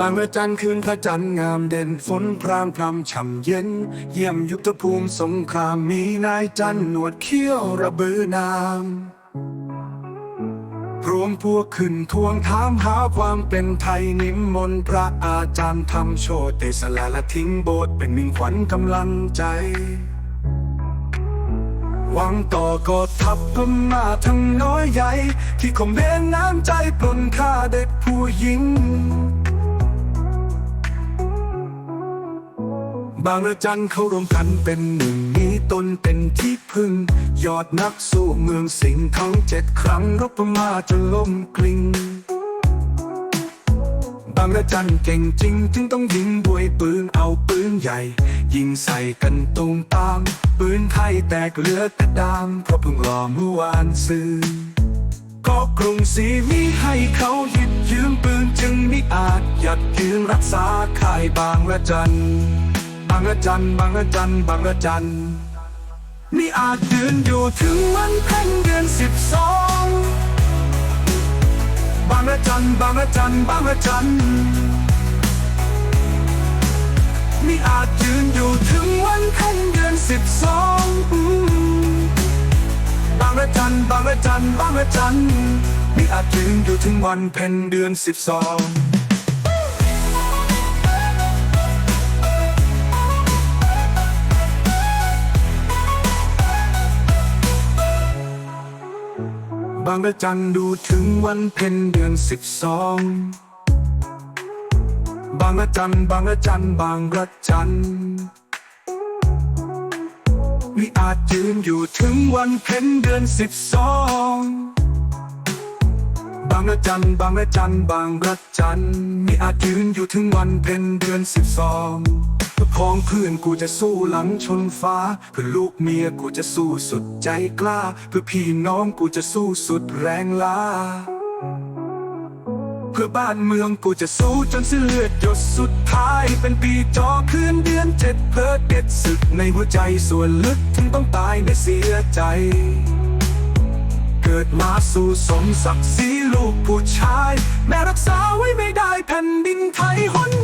บางระจันทร์คืนพระจันทร์งามเด่นฝนพรางพรำฉ่ำเย็น เยี่ยมยุทธภูมิสงครามมีนายจันทร์หนวดเขี้ยวระบือนามรวมพวกขึ้นทวงถามหาความเป็นไทยนิมนต์พระอาจารย์ทำโชติเตสละละทิ้งโบสถ์เป็นมิ่งขวัญกำลังใจวังต่อกอดทัพพม่าทั้งน้อยใหญ่ ที่คมเบนน้ำใจปล้นฆ่าเด็กผู้หญิง บางระจันเขารวมกันเป็นหนึ่งมีตนเป็นที่พึ่ง ยอดนักสู้เมืองสิงห์ทั้งเจ็ดครั้งรบมาจนล้มกลิ้งบางระจันเก่งจริงจึงต้องยิงด้วยปืนเอาปืนใหญ่ ยิงใส่กันตูมตาม ปืนไทยแตกเหลือแต่ดามเพราะเพิ่งรอเมื่อวานซื้อก็กรุงศรีมีให้เขาหยิบยืมปืนจึงมิอาจหยัดยืนรักษาค่ายบางระจันางระจันบางระจันบางระจันนี่อาจยืนอยู่ถึงวันเพ็ญเดือนสิบสองบางระจันบางระจันบางระจันนี่อาจยืนอยู่ถึงวันเพ็ญเดือนสิบสองบางระจันบางระจันบางระจันนี่อาจยืนอยู่ถึงวันเพ็ญเดือนสิบสอง บางระจันดูถึงวันเพ็ญเดือนสิบสองบางระจันบางระจันบางระจันมิอาจยืนอยู่ถึงวันเพ็ญเดือนสิบสอง บางระจันบางระจันบางระจันมิอาจยืนอยู่ถึงวันเพ็ญเดือนสิบสองเพื่อพ้องเพื่อนกูจะสู้หลังชนฟ้า เพื่อลูกเมียกูจะสู้สุดใจกล้า เพื่อพี่น้องกูจะสู้สุดแรงล้า เพื่อบ้านเมืองกูจะสู้จนเส้นเลือดหยดสุดท้าย เป็นปีจอคืนเดือนเจ็ดเพิดเด็ดศึกในหัวใจส่วนลึกถึงต้องตายไม่เสียใจ กิดมาสู่สมศักดิ์ศรีลูกผู้ชาย แม่รักษาไว้ไม่ได้แผ่นดินไทยหนนี้